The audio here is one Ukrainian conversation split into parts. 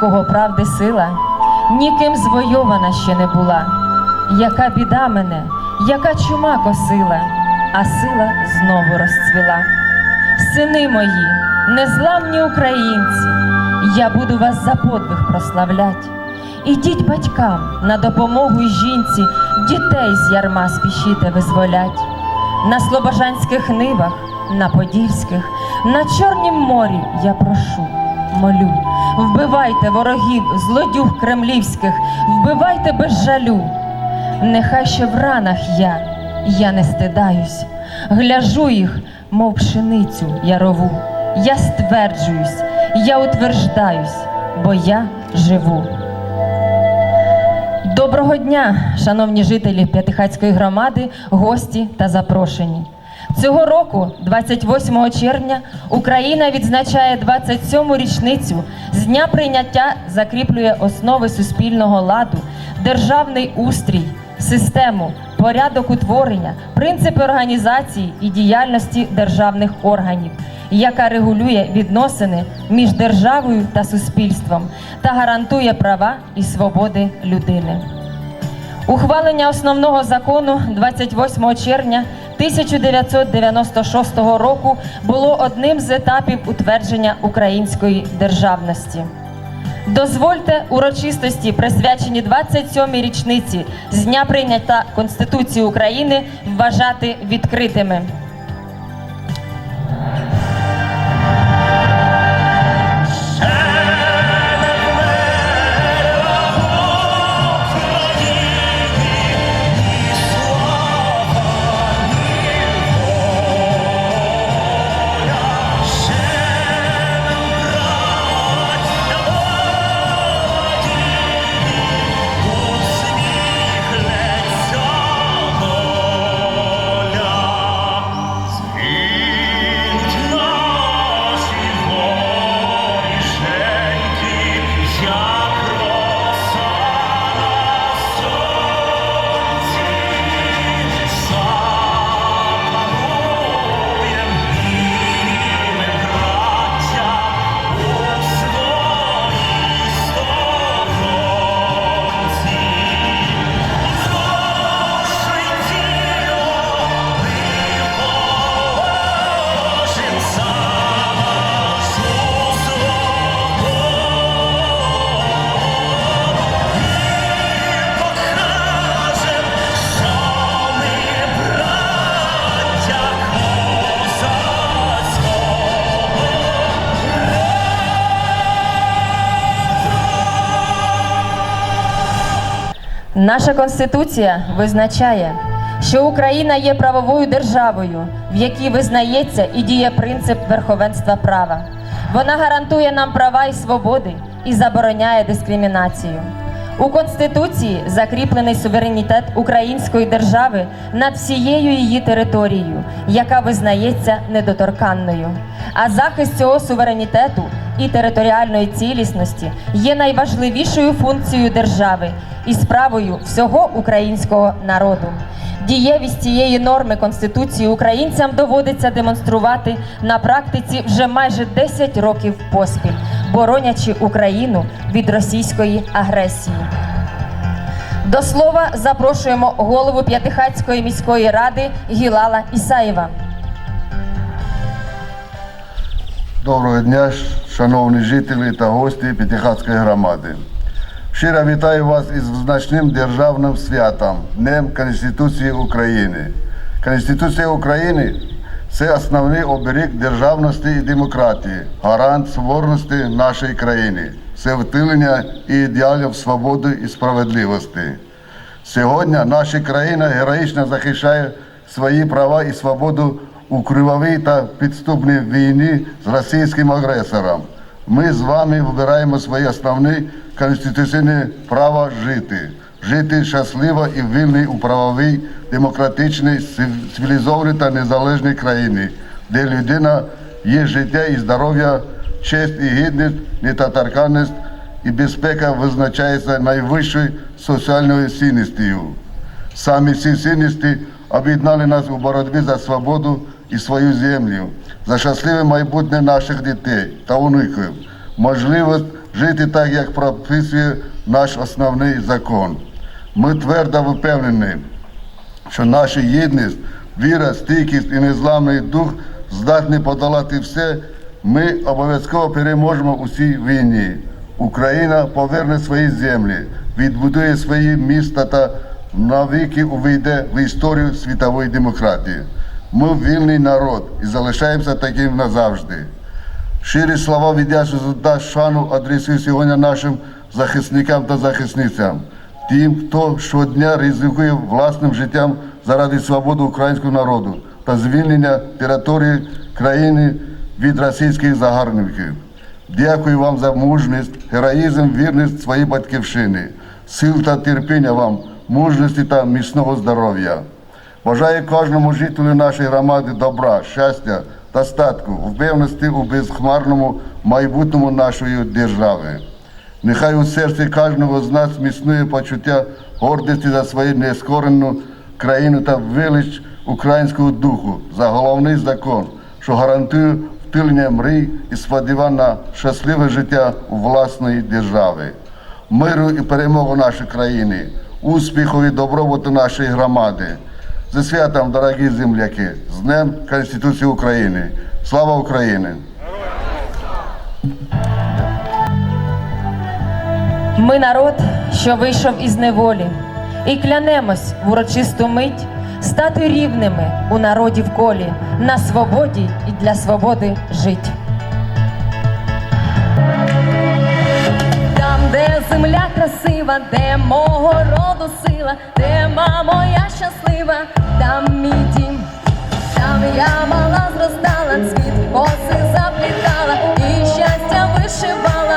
кого правди сила, ніким звойована ще не була. Яка біда мене, яка чума косила, а сила знову розцвіла. Сини мої, незламні українці, я буду вас за подвиг прославлять. Ідіть батькам на допомогу й жінці, дітей з ярма спішіте визволять. На слобожанських нивах, на подільських, на Чорнім морі я прошу, молю, вбивайте ворогів, злодюг кремлівських, вбивайте без жалю. Нехай ще в ранах я, я не стидаюсь, гляжу їх, мов пшеницю ярову. Я стверджуюсь, я утверждаюсь, бо я живу. Доброго дня, шановні жителі П'ятихатської громади, гості та запрошені. Цього року, 28 червня, Україна відзначає 27-му річницю з дня прийняття закріплює основи суспільного ладу, державний устрій, систему, порядок утворення, принципи організації і діяльності державних органів, яка регулює відносини між державою та суспільством та гарантує права і свободи людини. Ухвалення основного закону 28 червня 1996 року було одним з етапів утвердження української державності. Дозвольте урочистості, присвячені 27-й річниці з дня прийняття Конституції України, вважати відкритими. Наша конституція визначає, що Україна є правовою державою, в якій визнається і діє принцип верховенства права. Вона гарантує нам права і свободи і забороняє дискримінацію. У Конституції закріплений суверенітет української держави над всією її територією, яка визнається недоторканною. А захист цього суверенітету і територіальної цілісності є найважливішою функцією держави і справою всього українського народу. Дієвість цієї норми Конституції українцям доводиться демонструвати на практиці вже майже 10 років поспіль, боронячи Україну від російської агресії. До слова запрошуємо голову П'ятихатської міської ради Гілала Ісаєва. Доброго дня, шановні жителі та гості П'ятихатської громади. Щиро вітаю вас із значним державним святом Днем Конституції України. Конституція України це основний оберіг державності і демократії, гарант соборності нашої країни, це втілення і ідеалів свободи і справедливості. Сьогодні наша країна героїчно захищає свої права і свободу у кривавій та підступній війні з російським агресором. Ми з вами вибираємо свої основні конституційні права жити, жити щасливо і вільно у правовій, демократичній, цив- цивілізованій та незалежній країні, де людина є життя і здоров'я, честь і гідність, недоторканність і безпека визначається найвищою соціальною цінністю. Саме ці цінності об'єднали нас у боротьбі за свободу і свою землю, за щасливе майбутнє наших дітей та онуків, можливість жити так, як прописує наш основний закон. Ми твердо впевнені, що наша єдність, віра, стійкість і незламний дух здатні подолати все, ми обов'язково переможемо у цій війні. Україна поверне свої землі, відбудує свої міста та навіки увійде в історію світової демократії. Ми вільний народ і залишаємося таким назавжди. Щирі слова вдячності та шану адресую сьогодні нашим захисникам та захисницям, тим, хто щодня ризикує власним життям заради свободи українського народу та звільнення території країни від російських загарбників. Дякую вам за мужність, героїзм, вірність своїй батьківщині, сил та терпіння вам, мужності та міцного здоров'я. Бажаю кожному жителю нашої громади добра, щастя та статку, впевненості у безхмарному майбутньому нашої держави. Нехай у серці кожного з нас міцнує почуття гордості за свою нескорену країну та велич українського духу за головний закон, що гарантує втілення мрій і сподівань на щасливе життя у власної держави миру і перемогу нашої країни, успіху і добробуту нашої громади. Зі святом, дорогі земляки, з Днем Конституції України. Слава Україні! Ми народ, що вийшов із неволі, і клянемось в урочисту мить стати рівними у народі в колі, на свободі і для свободи жить. Там, де земля красива, де мого роду сила, де мама моя щаслива, там мій дім, там я мала зростала, цвіт коси заплітала і щастя вишивала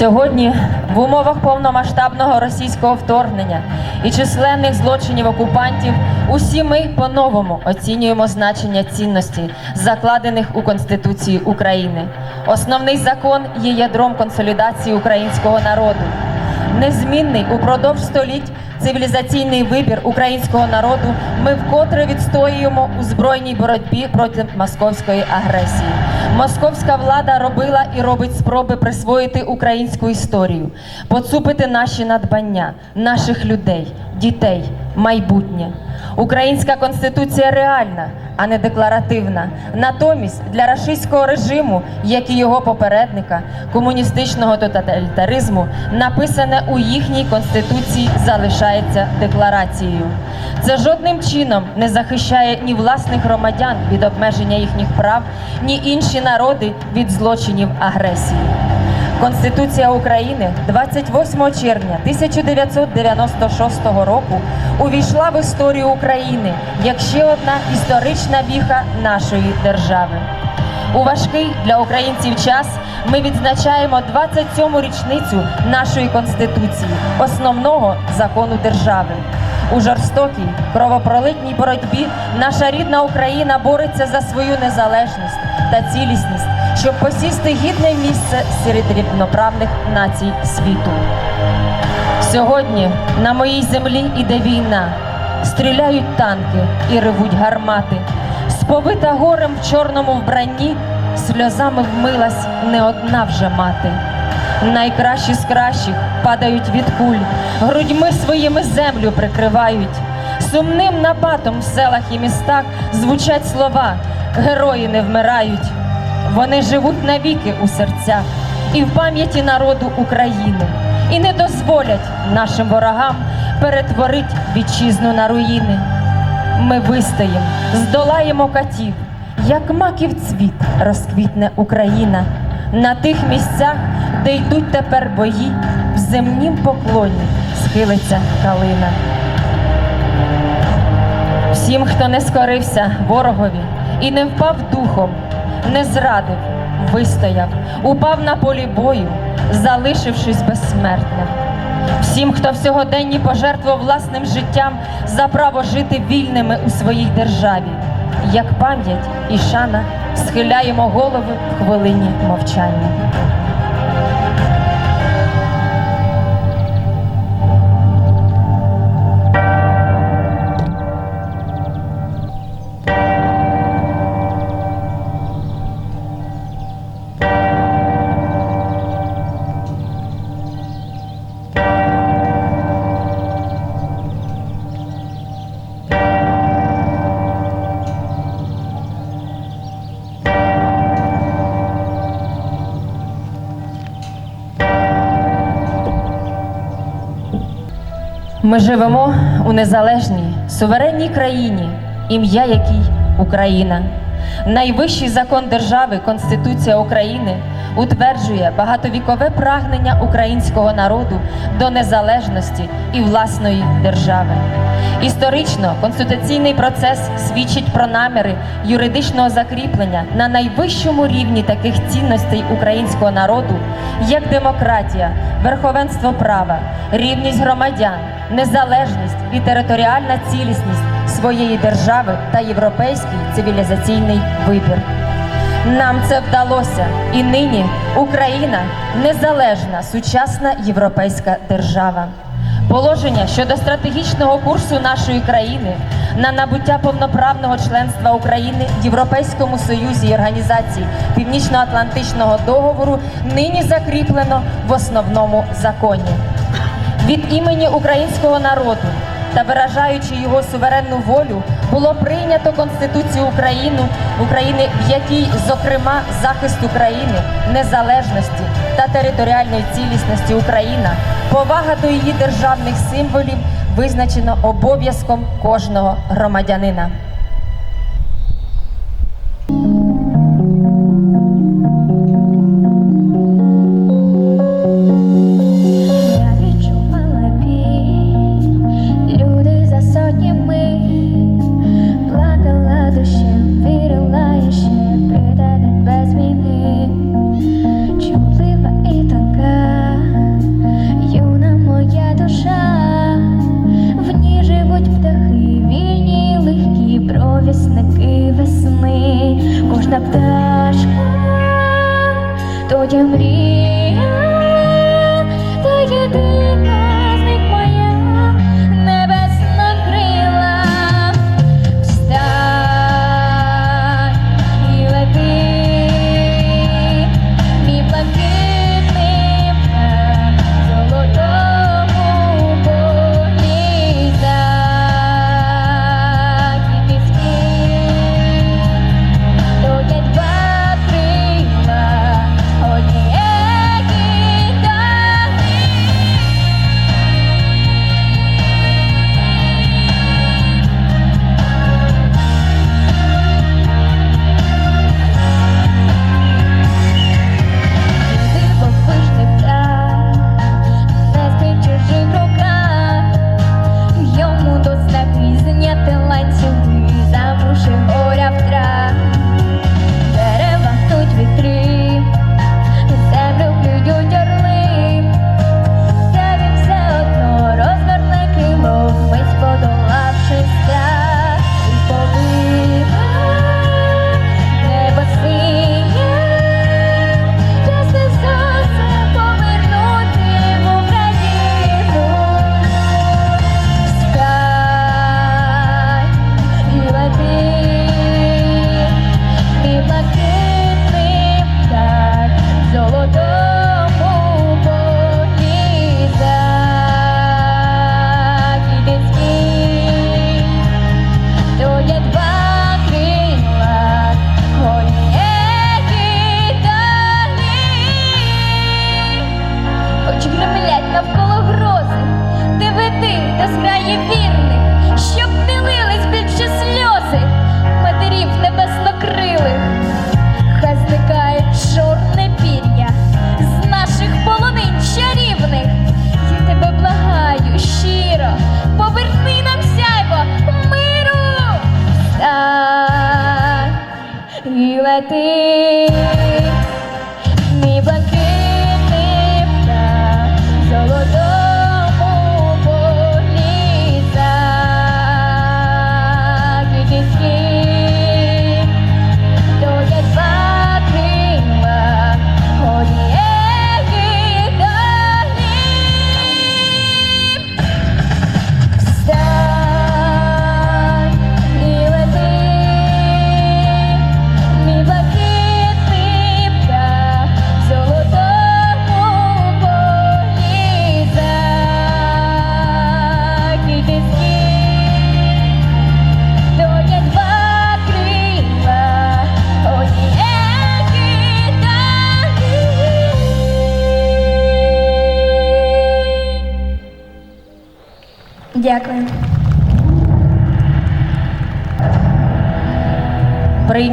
Сьогодні в умовах повномасштабного російського вторгнення і численних злочинів окупантів, усі ми по-новому оцінюємо значення цінностей, закладених у Конституції України. Основний закон є ядром консолідації українського народу. Незмінний упродовж століть цивілізаційний вибір українського народу ми вкотре відстоюємо у збройній боротьбі проти московської агресії. Московська влада робила і робить спроби присвоїти українську історію, поцупити наші надбання, наших людей, дітей, майбутнє. Українська конституція реальна, а не декларативна. Натомість для рашистського режиму, як і його попередника, комуністичного тоталітаризму, написане у їхній конституції залишається декларацією. Це жодним чином не захищає ні власних громадян від обмеження їхніх прав, ні інші народи від злочинів агресії. Конституція України 28 червня 1996 року увійшла в історію України як ще одна історична віха нашої держави. У важкий для українців час ми відзначаємо 27-му річницю нашої конституції, основного закону держави. У жорстокій кровопролитній боротьбі наша рідна Україна бореться за свою незалежність та цілісність, щоб посісти гідне місце серед рівноправних націй світу. Сьогодні на моїй землі іде війна, стріляють танки і ревуть гармати. Сповита горем в чорному вбранні, сльозами вмилась не одна вже мати. Найкращі з кращих падають від куль, грудьми своїми землю прикривають. Сумним напатом в селах і містах звучать слова Герої не вмирають. Вони живуть навіки у серцях і в пам'яті народу України, і не дозволять нашим ворогам перетворить вітчизну на руїни. Ми вистоїм, здолаємо катів, як маків цвіт розквітне Україна на тих місцях, де йдуть тепер бої, в земнім поклоні схилиться калина. Всім, хто не скорився ворогові і не впав духом, не зрадив, вистояв, упав на полі бою, залишившись безсмертним. Всім, хто в сьогоденні пожертвував власним життям за право жити вільними у своїй державі, як пам'ять і шана схиляємо голови в хвилині мовчання. Ми живемо у незалежній, суверенній країні, ім'я якій Україна. Найвищий закон держави, Конституція України, утверджує багатовікове прагнення українського народу до незалежності і власної держави. Історично конституційний процес свідчить про наміри юридичного закріплення на найвищому рівні таких цінностей українського народу, як демократія, верховенство права, рівність громадян, незалежність і територіальна цілісність своєї держави та європейський цивілізаційний вибір. Нам це вдалося, і нині Україна незалежна сучасна європейська держава. Положення щодо стратегічного курсу нашої країни на набуття повноправного членства України в Європейському Союзі і Організації Північно-Атлантичного договору нині закріплено в основному законі. Від імені українського народу та виражаючи його суверенну волю, було прийнято Конституцію України, України, в якій, зокрема, захист України, незалежності та територіальної цілісності Україна, повага до її державних символів визначено обов'язком кожного громадянина.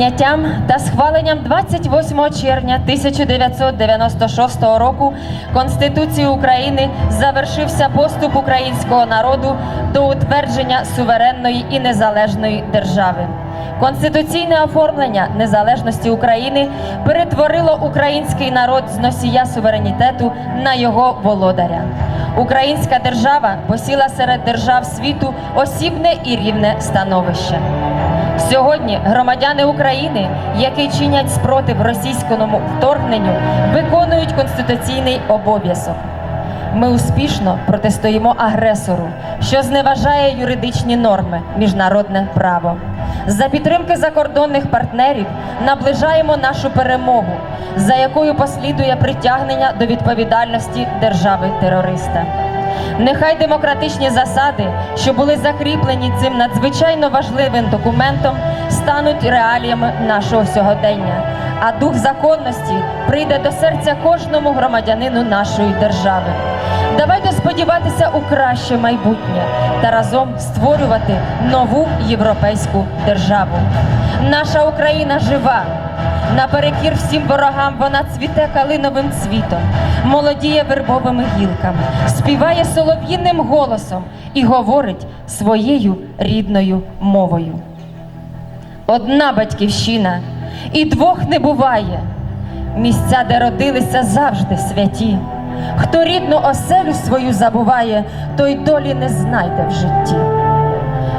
Прийняттям та схваленням 28 червня 1996 року Конституції України завершився поступ українського народу до утвердження суверенної і незалежної держави. Конституційне оформлення незалежності України перетворило український народ з носія суверенітету на його володаря. Українська держава посіла серед держав світу осібне і рівне становище. Сьогодні громадяни України, які чинять спротив російському вторгненню, виконують конституційний обов'язок. Ми успішно протистоїмо агресору, що зневажає юридичні норми, міжнародне право. За підтримки закордонних партнерів наближаємо нашу перемогу, за якою послідує притягнення до відповідальності держави-терориста. Нехай демократичні засади, що були закріплені цим надзвичайно важливим документом, стануть реаліями нашого сьогодення, а дух законності прийде до серця кожному громадянину нашої держави. Давайте сподіватися у краще майбутнє та разом створювати нову європейську державу. Наша Україна жива. Наперекір всім ворогам вона цвіте калиновим цвітом, молодіє вербовими гілками, співає солов'їним голосом і говорить своєю рідною мовою. Одна батьківщина, і двох не буває. Місця, де родилися завжди святі. Хто рідну оселю свою забуває, той долі не знайде в житті.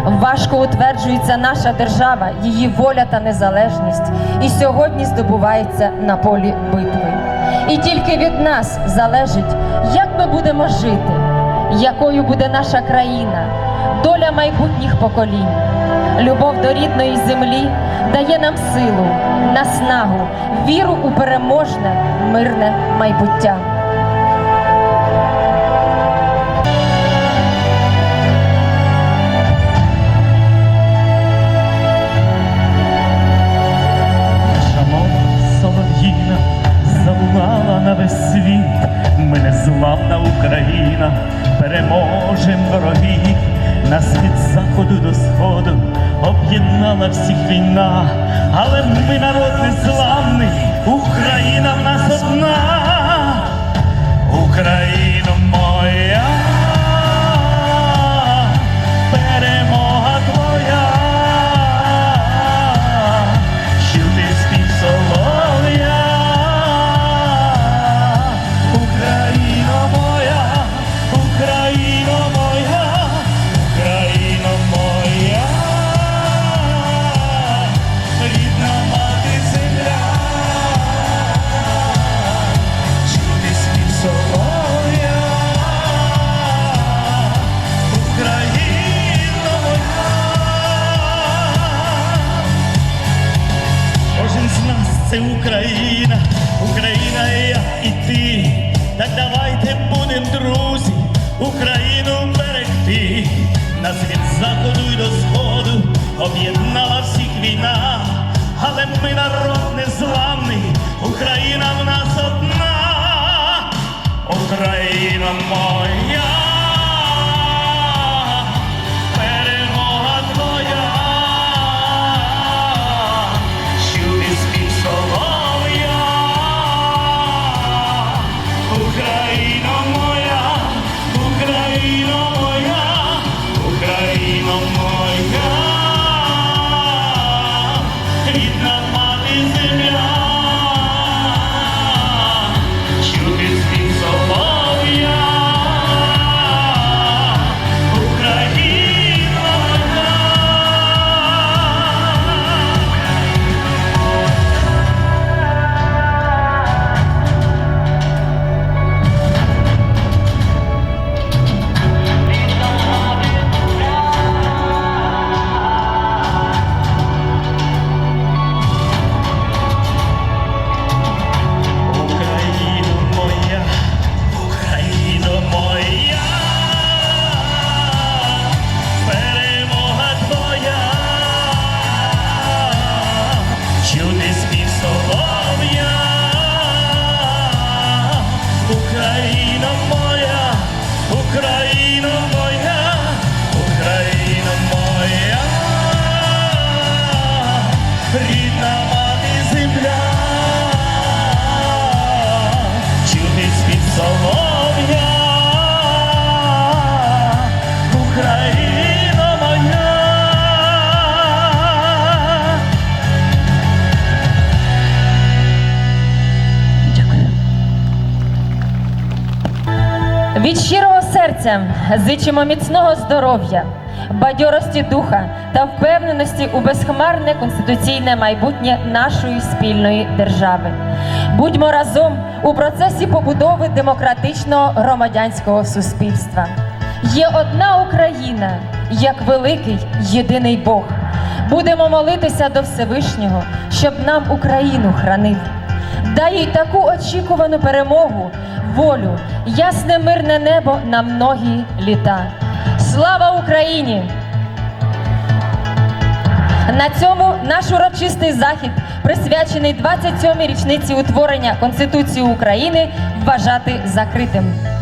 Важко утверджується наша держава, її воля та незалежність, і сьогодні здобувається на полі битви. І тільки від нас залежить, як ми будемо жити, якою буде наша країна, доля майбутніх поколінь. Любов до рідної землі дає нам силу, наснагу, віру у переможне, мирне майбуття. Bye. Україна моя. Від щирого серця зичимо міцного здоров'я, бадьорості духа та впевненості у безхмарне конституційне майбутнє нашої спільної держави. Будьмо разом у процесі побудови демократичного громадянського суспільства. Є одна Україна, як великий єдиний Бог. Будемо молитися до Всевишнього, щоб нам Україну хранив. Дай їй таку очікувану перемогу, волю, ясне мирне небо на многі літа. Слава Україні! На цьому наш урочистий захід, присвячений 27-й річниці утворення Конституції України, вважати закритим.